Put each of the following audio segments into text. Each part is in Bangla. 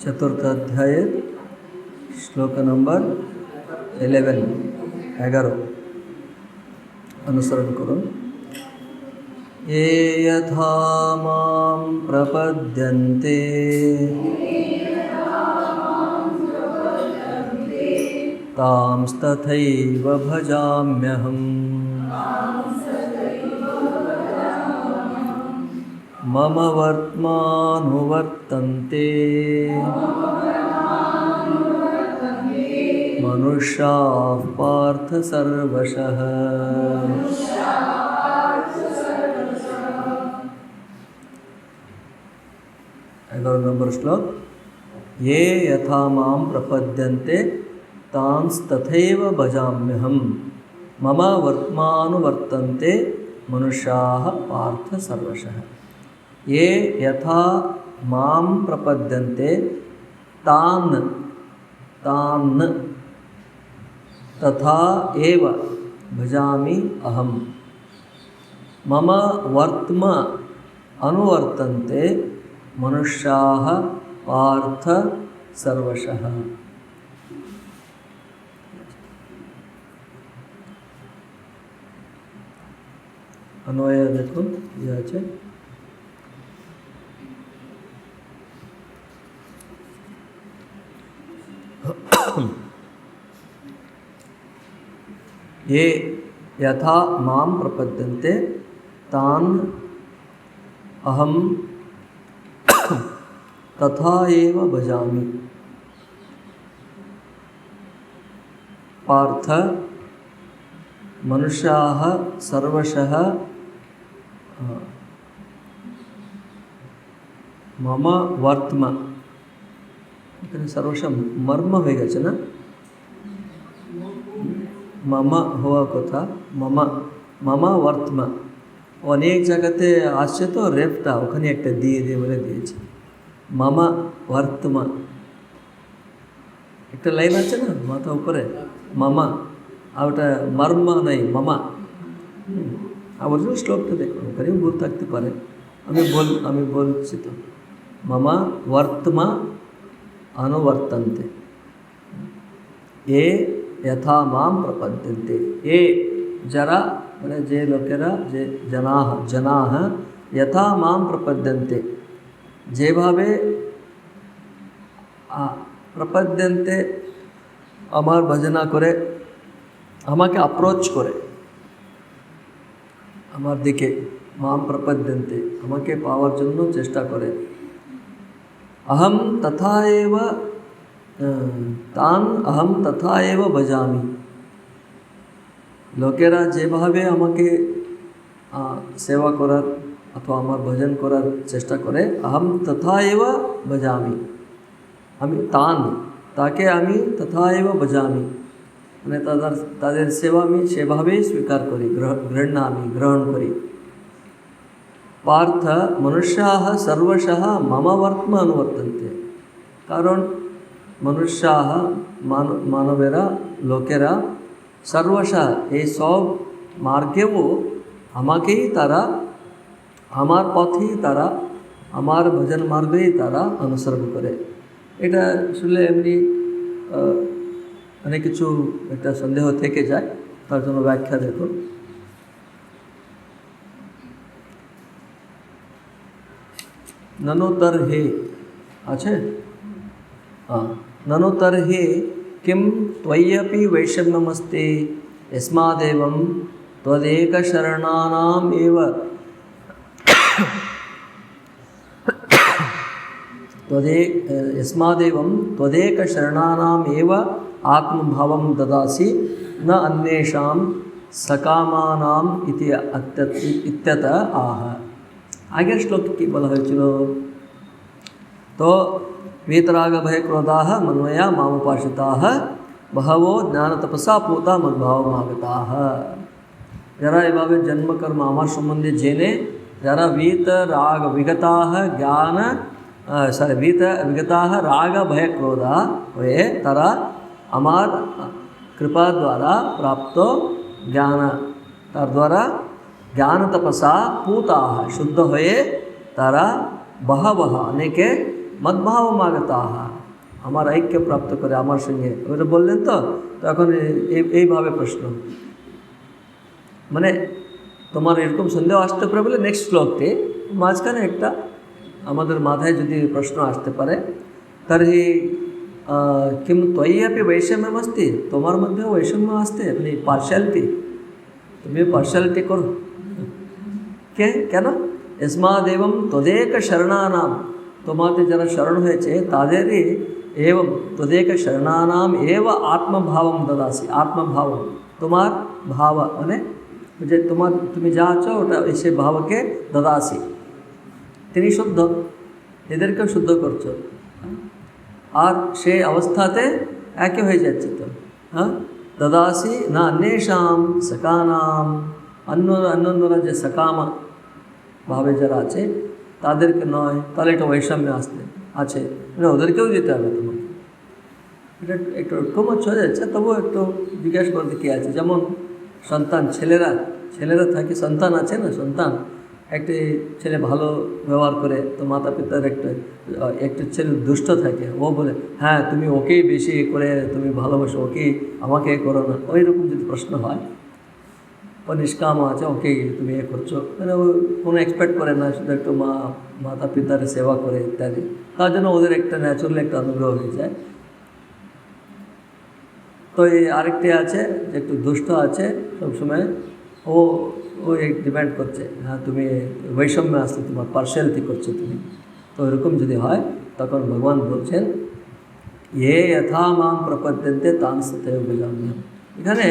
চতুর্থ অধ্যায়ের শ্লোক নম্বর ইলেভেন এগারো অনুসরণ করুন ये यथा मां प्रपद्यन्ते तांस्तथैव भजाम्यहम् मम वर्त्मानुवर्तन्ते। मनुष्याः पार्थ सर्वशः। नंबर श्लोक। ये यथा माँ प्रपद्यन्ते तांस्तथैव भजाम्यहं मम वर्त्मानुवर्तन्ते, मनुष्याः पार्थ सर्वशः। ये यथा माँ प्रपद्यन्ते तान् तान् तथा एव भजामि अहं। मम वर्त्म अनुवर्तन्ते मनुष्याः पार्थ सर्वशः। अन्वय देखो यह আছে ये यथा माम प्रपद्यन्ते तान अहम तथा एव भजामि। पार्थ, मनुष्याः सर्वशः, मम वर्त्म। सर्वशः मर्म मर्मवेगचन মামা হওয়া কথা, মামা মামা ওয়ার্তমা অনেক জায়গাতে আসছে তো রেপটা, ওখানে একটা দিয়ে দিয়ে বলে দিয়েছে। মামা ওয়ার্তমা একটা লাইন আছে না, মাথা উপরে? মামা। আর ওটা মর্ম নাই, মামা। আবার যদি শ্লোকটা দেখুন ওখানেও ভুল থাকতে পারে। আমি বল, আমি বলছি তো। মামা ওয়ার্তমা অনুবর্তন্তে এ যথা মাম প্রপদ্যন্তে এ যারা মানে যে লোকেরা যে জনাহ জনাহ যথা মাম প্রপদ্যন্তে যেভাবে আ, প্রপদ্যন্তে আমার ভজনা করে আমাকে অ্যাপ্রোচ করে আমার দিকে মাম প্রপদ্যন্তে আমাকে পাওয়ার জন্য চেষ্টা করে अहम तथा एव अ, তান अहम तथा एव ভজামি লোকেরা যেভাবে আমাকে আ, সেবা করার অথবা আমার ভজন করার চেষ্টা করে আহম তথা এব ভজামি আমি তান তাকে আমি তথা এব ভজামি মানে তাদের তাদের সেবা আমি সেভাবেই স্বীকার করি গ্রহ গৃহণামি গ্রহণ করি পার্থ মনুষ্যাः সর্বশः মম বর্তম অনুবর্তন্তে কারণ মনুষ্যাহ মানবেরা, লোকেরা, সর্বশা এই সব মার্গেও আমাকেই তারা, আমার পথেই তারা, আমার ভজন মার্গেই তারা অনুসরণ করে। এটা আসলে এমনি অনেক কিছু একটা সন্দেহ থেকে যায়, তার জন্য ব্যাখ্যা দেখুন। ননোতর হে আছে? হ্যাঁ ನನು ತರ್ಹಿ ಕಿಂ ತ್ವಯ್ಯಪಿ ವೈಷಮ್ಯಮಸ್ತಿ ಯಸ್ಮಾದೇವಂ ತ್ವದೇಕ ಶರಣಾನಾಮೇವ ತ್ವದೇ ಯಸ್ಮಾದೇವಂ ತ್ವದೇಕ ಶರಣಾನಾಮೇವ ಆತ್ಮಭಾವಂ ದದಾಸಿ ನ ಅನ್ಯೇಷಾಂ ಸಕಾಮಾನಾಂ ಇತಿ ಅತ್ಯತ್, ಇತ್ಯತ ಆಹ. ಹಾಗೆ ಶ್ಲೋಕಕ್ಕೆ ಬಲ ಹೆಚ್ಚಿಲು ತೋ वीतराग भय क्रोधा मन्वया माम उपाशिता बहवो ज्ञान तपसा पोता मद्भाव आगता जरा इवावे जन्म कर्म अमर संबंधी जेने, जरा वीत राग विगता ज्ञान सॉरी वीत विगता राग भय क्रोधा वे तरा अमर कृपा द्वारा प्राप्त ज्ञान तर द्वारा ज्ञान तपसा पूता शुद्ध हुए तारा बहव, अनेक মদ্ভাব মাগতাহ আমার ঐক্য প্রাপ্ত করে আমার সঙ্গে। ওটা বললেন তো? তখন এই এইভাবে প্রশ্ন। মানে তোমার এরকম সন্দেহ আসতে পারে বলে নেক্সট শ্লোকটি। মাঝখানে একটা আমাদের মাথায় যদি প্রশ্ন আসতে পারে তর্হি কিম ত্বয়ি আপনি বৈষম্যম আসতে তোমার মধ্যেও বৈষম্য আসতে? মানে পার্শালিটি তুমি পার্শালিটি করো। কে? কেন? ইসমাদেবম তদেক শরণানাম। তোমাদের যারা শরণ হয়েছে, তাদেরই এবং তদেক শরণানাম এব আত্মভাবম দাদাসি, আত্মভাবম। তোমার ভাব মানে যে তোমার, তুমি যা আছো ওটা সে ভাবকে দাদাসি। তিনি শুদ্ধ, এদেরকেও শুদ্ধ করছ। আর সেই অবস্থাতে একই হয়ে যাচ্ছে তো। হ্যাঁ? দাদাসি না অন্যেষাম সকানাম। অন্য অন্যরা যে সকামা ভাবে যারা আছে তাদেরকে নয়, তাহলে একটা বৈষম্য আসতে আছে। মানে ওদেরকেও দিতে হবে তোমাকে। এটা একটু কমচ হয়ে যাচ্ছে, তবুও একটু জিজ্ঞেস করতে কী আছে। যেমন সন্তান, ছেলেরা ছেলেরা থাকে, সন্তান আছে না? সন্তান, একটি ছেলে ভালো ব্যবহার করে, তো মাতা পিতার একটা একটা ছেলে দুষ্ট থাকে, ও বলে হ্যাঁ তুমি ওকেই বেশি করে, তুমি ভালোবাসো, ওকেই আমাকে করো না। ওই রকম যদি প্রশ্ন হয় নিষ্কাম আছে ওকে তুমি এ করছ মানে ও কোনো এক্সপেক্ট করে না শুধু একটু মা মাতা পিতার সেবা করে ইত্যাদি তার জন্য ওদের একটা ন্যাচুরাল একটা অনুগ্রহ হয়ে যায় তো এই আরেকটি আছে যে একটু দুষ্ট আছে সবসময় ও ও এক ডিমান্ড করছে হ্যাঁ তুমি বৈষম্য আসছে তোমার পার্সিয়ালিটি করছ তুমি তো এরকম যদি হয় তখন ভগবান বলছেন এ যথা মাম প্রপদ্যন্তে তান বুঝাম্যম এখানে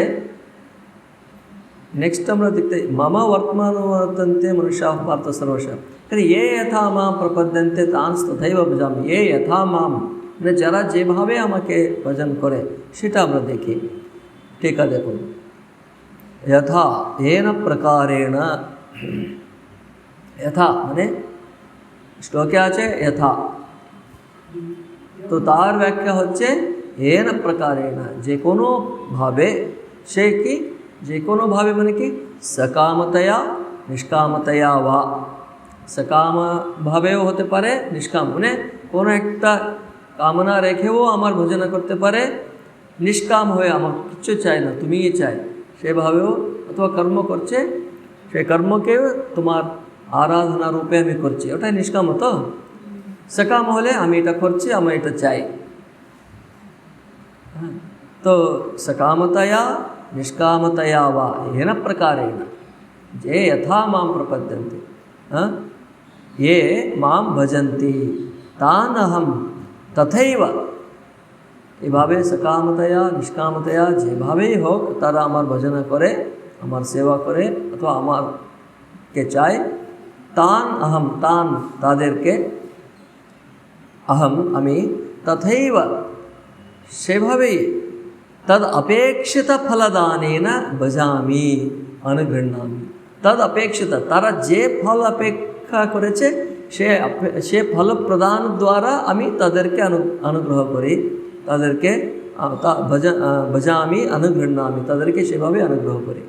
নেক্সট আমরা দেখতে মামা বর্তমান বর্তন্তে মনুষ্য পার্থ সর্বশ কিন্তু এ যথা মাম প্রপদ্যন্তে তান তথৈব বুঝামি এ যথা মাম মানে যারা যেভাবে আমাকে ভজন করে সেটা আমরা দেখি টিকা দেখুন যথা এন প্রকারেণ যথা মানে শ্লোকে আছে যথা তো তার ব্যাখ্যা হচ্ছে এন প্রকারেণ যে কোনোভাবে সে কি যে কোনোভাবে মানে কি? সকামতয়া নিষ্কামতয়া বা সকামভাবেও হতে পারে নিষ্কাম। মানে কোনো একটা কামনা রেখেও আমার ভোজনা করতে পারে নিষ্কাম হয়ে আমার কিচ্ছু চাই না তুমিই চাই সেভাবেও অথবা কর্ম করছে সেই কর্মকে তোমার আরাধনা রূপে আমি করছি। ওটাই নিষ্কাম তো? সকাম হলে আমি এটা করছি আমি এটা চাই। হ্যাঁ, তো সকামতয়া निष्कामतया वा येन प्रकारेण ये यथा मां प्रपद्यन्ते हा? ये মাম ভজন্তি তান অহম তথৈব এভাবে সকামতয়া নিষ্কামতয়া যেভাবেই হোক তারা আমার ভজনা করে আমার সেবা করে অথবা আমারকে চায় তান অহম তান তাদেরকে অহম আমি তথৈব সেভাবেই তদ অপেক্ষিত ফলদানেন ভজামি অনুগৃহ্ণামি তদ অপেক্ষিত তারা যে ফল অপেক্ষা করেছে সে সে ফল প্রদান দ্বারা আমি তাদেরকে অনু অনুগ্রহ করি তাদেরকে ভজামি অনুগৃহ্ণামি তাদেরকে সেভাবে অনুগ্রহ করি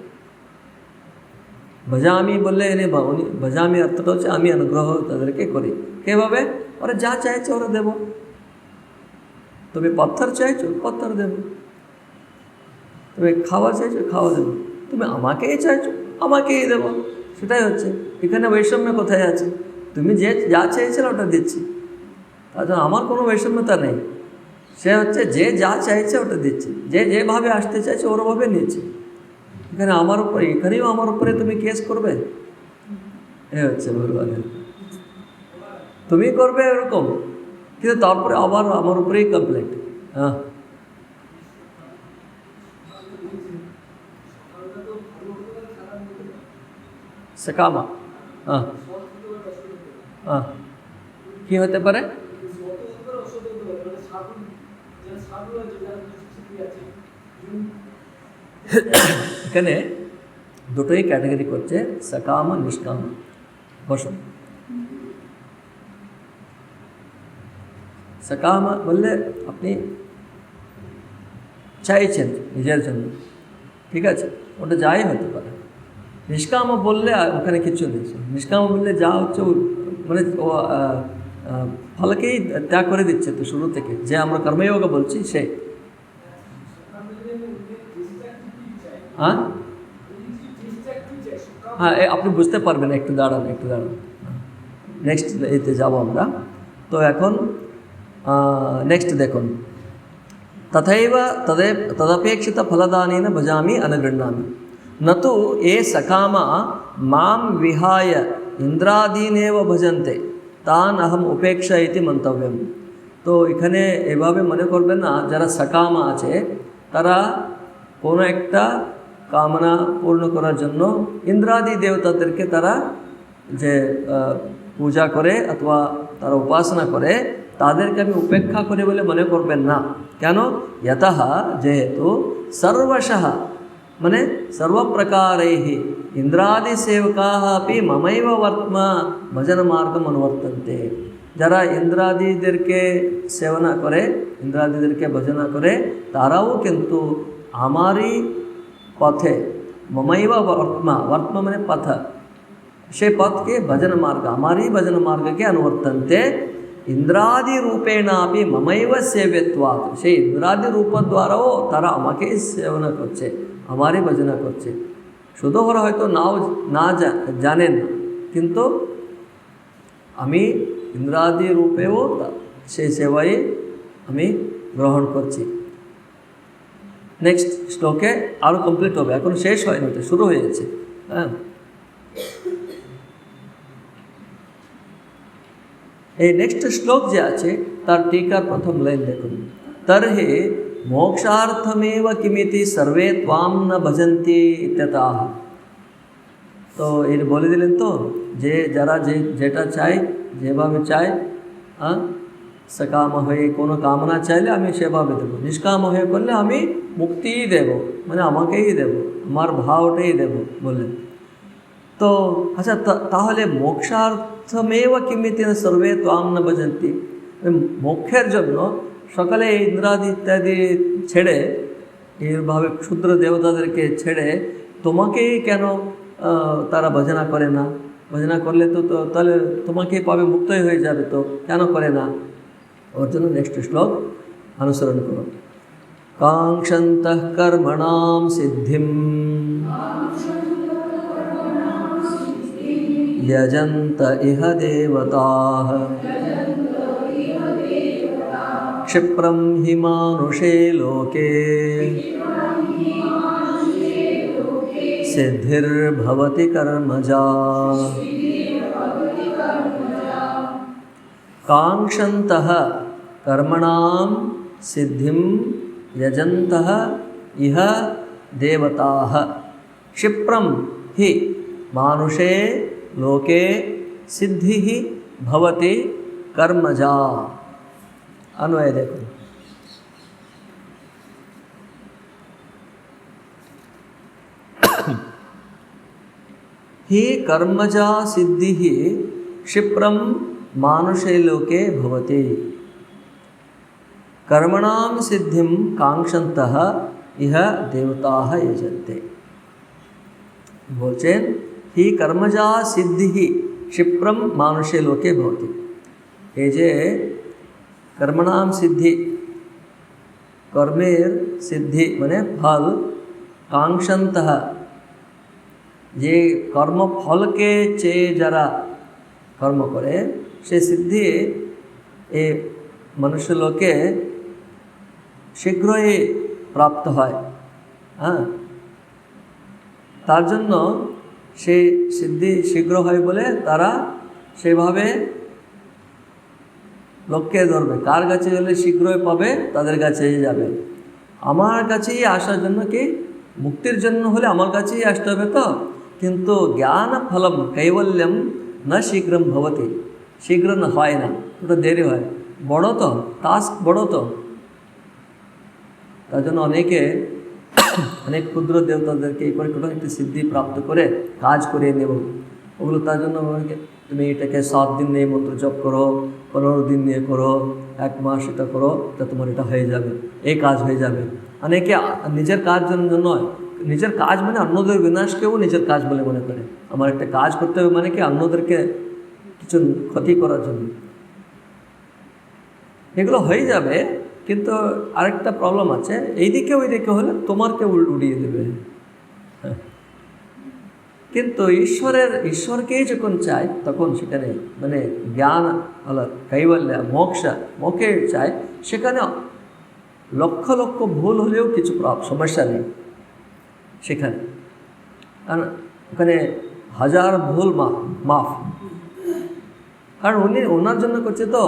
ভজামি বললে এনে উনি ভজামি অর্থটা হচ্ছে আমি অনুগ্রহ তাদেরকে করি কীভাবে ওরা যা চাইছে ওরা দেব তুমি পত্থর চাইছো পত্থর দেবো তুমি খাওয়া চাইছো, খাওয়া দেবো তুমি আমাকেই চাইছো, আমাকেই দেবো। সেটাই হচ্ছে। এখানে বৈষম্য কোথায় আছে? তুমি যে যা চেয়েছিলে ওটা দিচ্ছি। জন্য আমার কোনো বৈষম্যতা নেই। সে হচ্ছে যে যা চাইছে ওটা দিচ্ছে। যে যেভাবে আসতে চাইছে ওরভাবে নিচ্ছে। এখানে আমার উপরে, এখানেও আমার উপরে তুমি কেস করবে? এ হচ্ছে ভগবানের তুমি করবে এরকম। কিন্তু তারপরে আবার আমার উপরেই কমপ্লেন্ট হ্যাঁ সকামা কী হতে পারে এখানে দুটোই ক্যাটাগরি করছে সকাম নিষ্কাম বসুন। সকাম বললে আপনি চাইছেন নিজের জন্য। ঠিক আছে? ওটা যাই হতে পারে। নিষ্কাম বললে ওখানে কিচ্ছু নেই। নিষ্কাম বললে যা হচ্ছে মানে ফলকেই ত্যাগ করে দিচ্ছে তো শুরু থেকে। যে আমরা কর্মযোগ বলছি, সে। হ্যাঁ? হ্যাঁ আপনি বুঝতে পারবেন, একটু দাঁড়ান একটু দাঁড়ান। নেক্সট এতে যাব আমরা। তো এখন নেক্সট দেখুন। তথৈব তদে তদপেক্ষিত ফলদানেন ভজামি অনগৃহামি নতু এ సకామ మాం విహాయ ইন্দ্রাদীনেব ভজন্তে তান আহম উপেক্ষা ইতি মন্তব্যম তো এখানে এভাবে মনে করবেন না যারা সকামা আছে তারা কোনো একটা কামনা পূর্ণ করার জন্য ইন্দ্রাদি দেবতাদেরকে তারা যে পূজা করে অথবা তারা উপাসনা করে তাদেরকে আমি উপেক্ষা করে বলে মনে করবেন না কেন যথা যেহেতু সর্বশা মানে সর্বপ্রকারై ইন্দ্রাদি সেবকা আপনি মমৈব বর্তম ভজন মার্গম অনুবর্তন্তে যারা ইন্দ্রাদিদেরকে সেবনা করে ইন্দ্রাদিদেরকে ভজনা করে তারাও কিন্তু আমারই পথে মমৈব বর্তমা বর্তমা মানে পথ সেই পথকে ভজন মার্গ আমারই ভজন মার্গকে অনুবর্তন্তে ইন্দ্রাদি রূপেণাপি মমৈব সেব্যত্বাৎ সেই ইন্দ্রাদি রূপ দ্বারাও তারা আমাকেই সেবনা করছে আমারই ভজনা করছে। শুধু ওরা হয়তো নাও না জানেন কিন্তু আমি ইন্দ্রাদি রূপেও সেই সেবাই আমি গ্রহণ করছি। নেক্সট শ্লোকে আরও কমপ্লিট হবে, এখন শেষ হয়নি তো শুরু হয়ে গেছে। হ্যাঁ। এই নেক্সট শ্লোক যে আছে, তার টিকার প্রথম লাইন দেখুন। তার তর্হে মোক্ষার্থমেব কিমিতি সর্বে ত্বাম ন ভজন্তি ইত্যতাহ তো এর বলে দিলেন তো যে যারা যে যেটা চায় যেভাবে চায় হ্যাঁ সকাম হয়ে কোনো কামনা চাইলে আমি সেভাবে দেবো নিষ্কাম হয়ে করলে আমি মুক্তিই দেব মানে আমাকেই দেব আমার ভাবটাই দেব বললেন তো আচ্ছা তা- তাহলে মোক্ষার্থমেব কিমিতি সর্বে ত্বাম না ভজন্তি মোক্ষের জন্য সকালে ইন্দ্রাদি ইত্যাদি ছেড়ে এইভাবে ক্ষুদ্র দেবতাদেরকে ছেড়ে তোমাকেই কেন আহ, তারা ভজনা করে না ভজনা করলে তো তো তাহলে তোমাকেই পাবে মুক্তই হয়ে যাবে তো কেন করে না ওর জন্য নেক্সট শ্লোক অনুসরণ করো কাঙ্ক্ষন্ত কর্মণাম সিদ্ধিম यजन्त इह देवताः क्षिप्रं हि मानुषे लोके। सिद्धिर्भवति कर्मजा। काङ्क्षन्तः कर्मणां सिद्धिं यजन्तः इह देवताः। क्षिप्रं हि मानुषे लोके सिद्धिः भवति कर्मजा। अन्वय देखो। ही कर्मजा सिद्धि ही क्षिप्रम मानुषे लोके भवति। कर्मणाम सिद्धि कांक्षत यह देवता यजते बोलचेन ही कर्मजा सिद्धि ही क्षिप्रम मानुषे लोके भवति। ये जे কর্মণাম সিদ্ধি কর্মের সিদ্ধি মানে ফল কাঙ্ক্ষন্ত যে কর্মফলকে চেয়ে যারা কর্ম করে সে সিদ্ধি এ মনুষ্য লোকে শীঘ্রই প্রাপ্ত হয় হ্যাঁ তার জন্য সে সিদ্ধি শীঘ্র হয় বলে তারা সেভাবে লোককে ধরবে। কার কাছে গেলে শীঘ্রই পাবে, তাদের কাছেই যাবে। আমার কাছেই আসার জন্য কি? মুক্তির জন্য হলে আমার কাছেই আসতে হবে তো? কিন্তু জ্ঞান ফলম কৈবল্যম না শীঘ্রম ভবতি। শীঘ্র না হয় না, ওটা দেরি হয়। বড় তো টাস্ক বড় তো। তার জন্য অনেকে অনেক ক্ষুদ্র দেবতাদেরকে এই করে কোনো একটি সিদ্ধি প্রাপ্ত করে কাজ করিয়ে নেব। ওগুলো তার জন্য তুমি এটাকে সাত দিন নিয়ে মন্ত্র জপ করো, পনেরো দিন নিয়ে করো, এক মাস এটা করো, তা তোমার এটা হয়ে যাবে, এই কাজ হয়ে যাবে। অনেকে নিজের কাজ জন্য নয়, নিজের কাজ মানে অন্যদের বিনাশকেও নিজের কাজ বলে মনে করে। আমার একটা কাজ করতে হবে মানে কি, অন্যদেরকে কিছু ক্ষতি করার জন্য। এগুলো হয়ে যাবে, কিন্তু আরেকটা প্রবলেম আছে, এইদিকে ওইদিকে হলে তোমারকে উড়িয়ে দেবে। কিন্তু ঈশ্বরের ঈশ্বরকেই যখন চাই তখন সেখানে মানে জ্ঞান হলো কৈবল্য মোক্ষ, মোক্ষে চায়, সেখানে লক্ষ লক্ষ ভুল হলেও কিছু সমস্যা নেই সেখানে। কারণ ওখানে হাজার ভুল মাফ মাফ। কারণ উনি ওনার জন্য করছে তো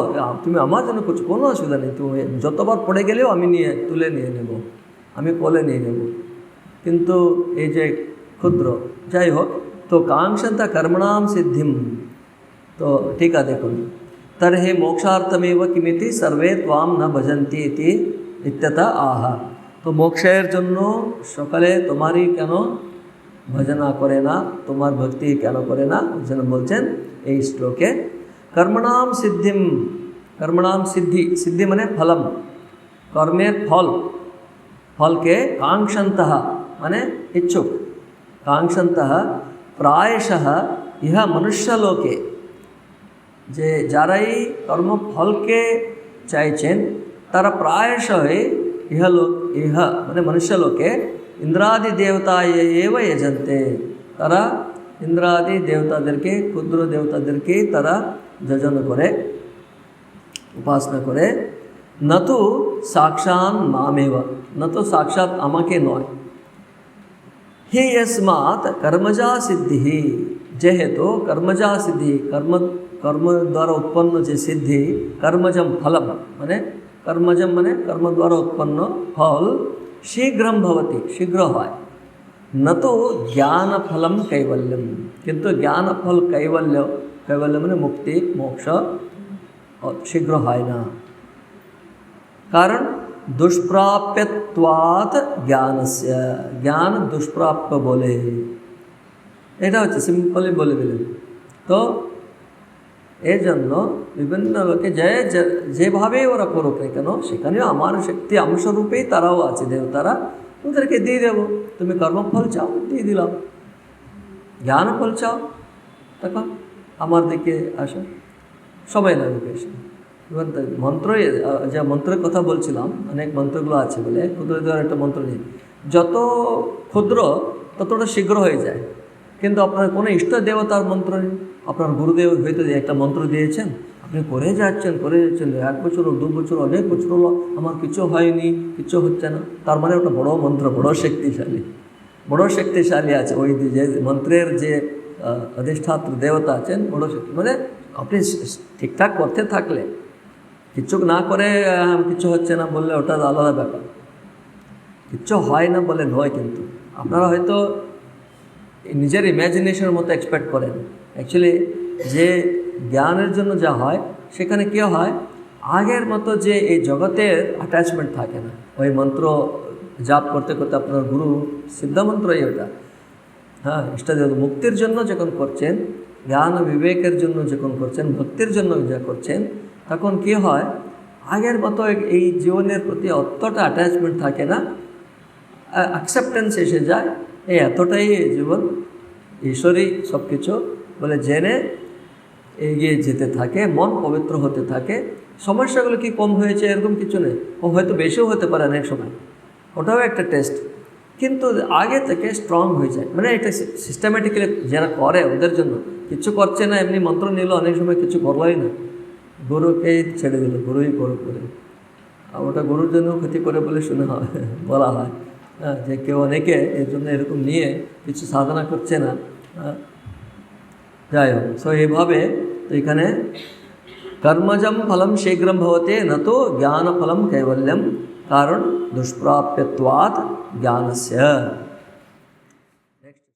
তুমি আমার জন্য করছ, কোনো অসুবিধা নেই, তুমি যতবার পড়ে গেলেও আমি নিয়ে, তুলে নিয়ে নেব, আমি কোলে নিয়ে নেব। কিন্তু এই যে ক্ষুদ্র যাই হোক তো কাঙ্ক্ষন্তা কর্মণাম সিদ্ধিম তো ঠিক আছে দেখুন তর্हि মোক্ষার্থমেব কিমিতি সর্বে ত্বাম না ভজন্তি ইতি ইত্যতা আহা তো মোক্ষের জন্য সকালে তোমারই কেন ভজনা করে না তোমার ভক্তি কেন করে না ওই জন্য বলছেন এই শ্লোকে কর্মণাম সিদ্ধিম কর্মণাম সিদ্ধি সিদ্ধি মানে ফলম কর্মের ফল ফলকে কাঙ্ক্ষন্ত মানে ইচ্ছুক কাঙ্ক্ষন্ত প্রায়শः ইহ মনুষ্যলোকে যে যারাই কর্মফলকে চাইছেন তারা প্রায়শই ইহলোক ইহ মানে মনুষ্যলোকে ইন্দ্রাদি দেবতা এব যজন্তে তারা ইন্দ্রাদি দেবতাদেরকে ক্ষুদ্র দেবতাদেরকেই তারা যজন করে উপাসনা করে নতু সাক্ষাৎ মামেব নতু সাক্ষাৎ আমাকে নয় ही यस्मात कर्मजा सिद्धि ही जेहेतु कर्मजा सिद्धि कर्म कर्म द्वारा उत्पन्न जे सिद्धि कर्मजम फलम, मैने कर्मजम मैने कर्म द्वारा उत्पन्न फल शीघ्र भवति, शीघ्र है न तो ज्ञान फलम कैवल्यम। किंतु ज्ञान फल कैवल्य कैवल्य मैंने मुक्ति, मोक्ष शीघ्र है न कारण? না কারণ দুষ্প্রাপ্যত্বাৎ জ্ঞানস্য জ্ঞান দুষ্প্রাপ্য বলে এটা হচ্ছে সিম্পলি বলে দিলেন। তো এর জন্য বিভিন্ন লোকে যে যেভাবেই ওরা করুক না কেন, সেখানেও আমার শক্তি অংশরূপেই তারাও আছে, দেবতারা। ওদেরকে দিয়ে দেবো। তুমি কর্মফল চাও? দিয়ে দিলাম। জ্ঞান ফল চাও? তখন আমার দিকে আসো। সময় লাগবে এসে এবার আহ, যে মন্ত্রের কথা বলছিলাম অনেক মন্ত্রগুলো আছে বলে ক্ষুদ্র দেওয়ার একটা মন্ত্র নেই। যত ক্ষুদ্র ততটা শীঘ্র হয়ে যায়। কিন্তু আপনার কোনো ইষ্ট দেবতার মন্ত্র নেই। আপনার গুরুদেব হয়তো একটা মন্ত্র দিয়েছেন আপনি করে যাচ্ছেন করে যাচ্ছেন এক বছর দু বছর অনেক বছর হলো আমার কিছু হয়নি কিছু হচ্ছে না। তার মানে ওটা বড় মন্ত্র বড় শক্তিশালী। বড় শক্তিশালী আছে ওই যে মন্ত্রের যে অধিষ্ঠাত্র দেবতা আছেন বড় শক্তি মানে আপনি ঠিকঠাক করতে থাকলে কিচ্ছু না করে কিছু হচ্ছে না বললে ওটা আলাদা ব্যাপার। কিচ্ছু হয় না বলে নয় কিন্তু। আপনারা হয়তো নিজের ইম্যাজিনেশনের মতো এক্সপেক্ট করেন। অ্যাকচুয়ালি যে জ্ঞানের জন্য যা হয়, সেখানে কী হয়? আগের মতো যে এই জগতের অ্যাটাচমেন্ট থাকে না। ওই মন্ত্র জাপ করতে করতে আপনার গুরু সিদ্ধামন্ত্রই ওটা। হ্যাঁ ইষ্টদেব মুক্তির জন্য যখন করছেন, জ্ঞান বিবেকের জন্য যখন করছেন, ভক্তির জন্য যা করছেন তখন কি হয়? আগের মতো এই জীবনের প্রতি অতটা অ্যাটাচমেন্ট থাকে না। অ্যাকসেপ্টেন্স এসে যায়। এই এতটাই জীবন ঈশ্বরই সব কিছু বলে জেনে এগিয়ে যেতে থাকে, মন পবিত্র হতে থাকে। সমস্যাগুলো কি কম হয়েছে এরকম কিছু নেই। ও হয়তো বেশিও হতে পারে অনেক সময়। ওটাও একটা টেস্ট কিন্তু আগে থেকে স্ট্রং হয়ে যায়। মানে এটা সিস্টেমেটিক্যালি যারা করে ওদের জন্য। কিছু করছে না, এমনি মন্ত্র নিল, অনেক সময় কিছু করলোই না। গুরুকেই ছেড়ে দিল গুরুই করুক করে ওটা গুরুর জন্য ক্ষতি করে বলে শুনে হয় বলা হয়। হ্যাঁ যে কেউ অনেকে এর জন্য এরকম নিয়ে কিছু সাধনা করছে না। হ্যাঁ, যাই হোক সো এইভাবে তো এখানে কর্মজম ফলম শীঘ্রম ভবতে ন তো জ্ঞানফলম কৈবল্যম কারণ দুষ্প্রাপ্যত্বাৎ জ্ঞানস্য।